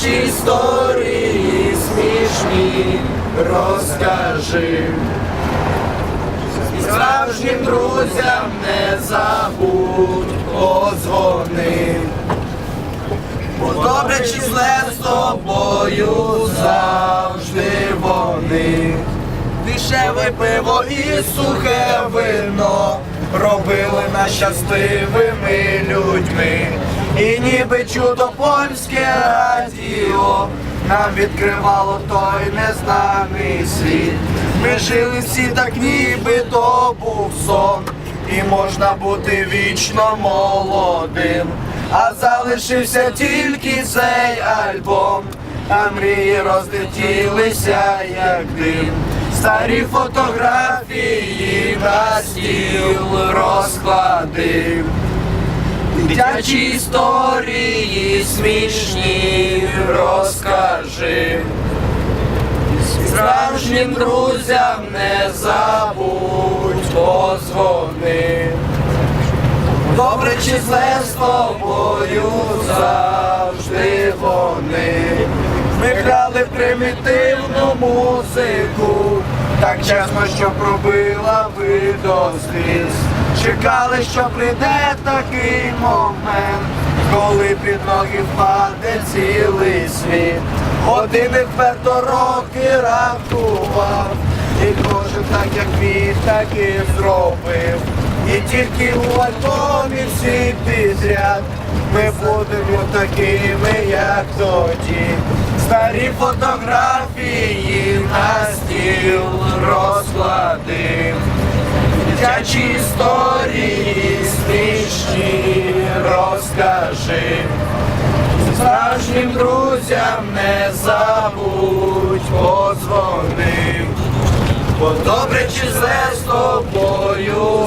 Дитячі історії смішні розкажи. Справжнім друзям не забудь позвони. Бо добре чи зле з тобою завжди вони. Дешеве пиво і сухе вино робили нас щасливими людьми. І ніби чудо польське радіо нам відкривало той незнаний світ. Ми жили всі так, ніби то був сон, і можна бути вічно молодим. А залишився тільки цей альбом, а мрії розлетілися, як дим. Старі фотографії на стіл розкладив. Дитячі історії смішні розкажи. Справжнім друзям не забудь позвони. Добре чи зле з тобою завжди вони. Ми грали примітивну музику, так чесно, що пробила ви до сліз. Чекали, що прийде такий момент, коли під ноги впаде цілий світ. Години вперто роки рахував, і кожен так, як міг, так і зробив. І тільки у альбомі всі підряд ми будемо такими, як тоді. Старі фотографії на стіл розклади. Дитячі історії смішні розкажи. Справжнім друзям не забудь позвони. Бо добре чи зле з тобою